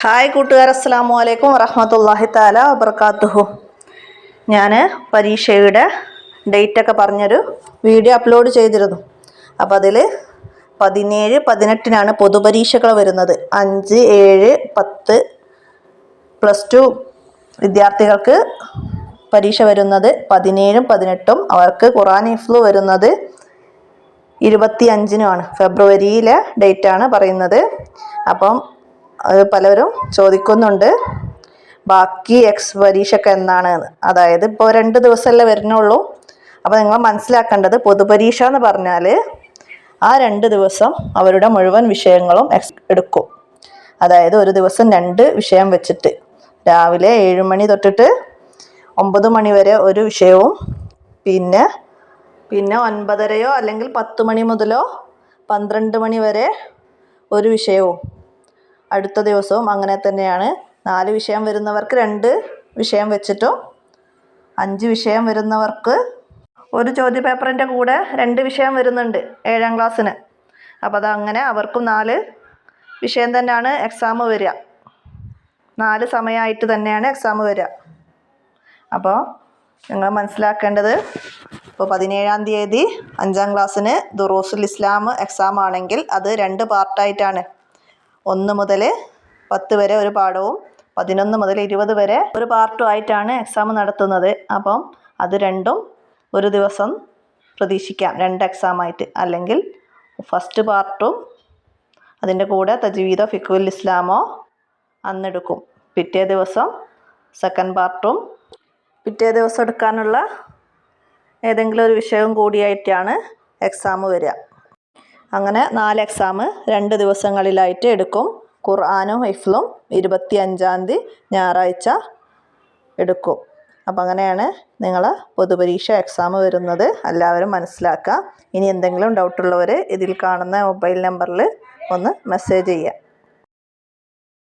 Hi കൂട്ടുകാർ അസ്സാം വലൈക്കും വറഹമത്തല്ലാഹി താല വബർക്കാത്തുഹു ഞാൻ പരീക്ഷയുടെ ഡേറ്റൊക്കെ പറഞ്ഞൊരു വീഡിയോ അപ്ലോഡ് ചെയ്തിരുന്നു. അപ്പോൾ അതിൽ പതിനേഴ് പതിനെട്ടിനാണ് പൊതുപരീക്ഷകൾ വരുന്നത്. അഞ്ച് ഏഴ് പത്ത് പ്ലസ് ടു വിദ്യാർത്ഥികൾക്ക് പരീക്ഷ വരുന്നത്. പതിനേഴും പതിനെട്ടും അവർക്ക് ഖുറാൻ ഇഫ്ലു വരുന്നത് ഇരുപത്തി അഞ്ചിനുമാണ് ഫെബ്രുവരിയിലെ ഡേറ്റാണ് പറയുന്നത്. അപ്പം പലരും ചോദിക്കുന്നുണ്ട്. ബാക്കി എക്സ് പരീക്ഷയൊക്കെ എന്ന് അതായത് ഇപ്പോൾ രണ്ട് ദിവസമല്ലേ വരുന്നുള്ളൂ. അപ്പോൾ നിങ്ങൾ മനസ്സിലാക്കേണ്ടത് പൊതുപരീക്ഷ എന്ന് പറഞ്ഞാൽ ആ രണ്ട് ദിവസം അവരുടെ മുഴുവൻ വിഷയങ്ങളും എക്സ് എടുക്കും. അതായത് ഒരു ദിവസം രണ്ട് വിഷയം വെച്ചിട്ട് രാവിലെ ഏഴ് മണി തൊട്ടിട്ട് ഒമ്പത് മണി വരെ ഒരു വിഷയവും പിന്നെ പിന്നെ ഒൻപതരയോ അല്ലെങ്കിൽ പത്ത് മണി മുതലോ പന്ത്രണ്ട് മണി വരെ ഒരു വിഷയവും അടുത്ത ദിവസവും അങ്ങനെ തന്നെയാണ്. നാല് വിഷയം വരുന്നവർക്ക് രണ്ട് വിഷയം വെച്ചിട്ടും അഞ്ച് വിഷയം വരുന്നവർക്ക് ഒരു ചോദ്യ പേപ്പറിന്റെ കൂടെ രണ്ട് വിഷയം വരുന്നുണ്ട് ഏഴാം ക്ലാസ്സിന്. അപ്പോൾ അതങ്ങനെ അവർക്കും നാല് വിഷയം തന്നെയാണ് എക്സാം വരിക. നാല് സമയമായിട്ട് തന്നെയാണ് എക്സാം വരിക. അപ്പോൾ നിങ്ങൾ മനസ്സിലാക്കേണ്ടത് ഇപ്പോൾ പതിനേഴാം തീയതി അഞ്ചാം ക്ലാസ്സിന് ദുറൂസുൽ ഇസ്ലാം എക്സാം ആണെങ്കിൽ അത് രണ്ട് പാർട്ടായിട്ടാണ് ഒന്ന് മുതൽ പത്ത് വരെ ഒരു പാഠവും പതിനൊന്ന് മുതൽ ഇരുപത് വരെ ഒരു പാർട്ടും ആയിട്ടാണ് എക്സാം നടത്തുന്നത്. അപ്പം അത് രണ്ടും ഒരു ദിവസം പ്രതീക്ഷിക്കാം. രണ്ട് എക്സാമായിട്ട് അല്ലെങ്കിൽ ഫസ്റ്റ് പാർട്ടും അതിന്റെ കൂടെ തജ്വീദോ ഫിഖുൽ ഇസ്ലാമോ അന്നെടുക്കും. പിറ്റേ ദിവസം സെക്കൻഡ് പാർട്ടും പിറ്റേ ദിവസം എടുക്കാനുള്ള ഏതെങ്കിലും ഒരു വിഷയവും കൂടിയായിട്ടാണ് എക്സാം വരിക. അങ്ങനെ നാല് എക്സാം രണ്ട് ദിവസങ്ങളിലായിട്ട് എടുക്കും. ഖുർആാനും ഇഫ്ലും ഇരുപത്തി അഞ്ചാം തീയതി ഞായറാഴ്ച എടുക്കും. അപ്പം അങ്ങനെയാണ് നിങ്ങൾ പൊതുപരീക്ഷ എക്സാം വരുന്നത്. എല്ലാവരും മനസ്സിലാക്കുക. ഇനി എന്തെങ്കിലും ഡൗട്ടുള്ളവർ ഇതിൽ കാണുന്ന മൊബൈൽ നമ്പറിൽ ഒന്ന് മെസ്സേജ് ചെയ്യുക.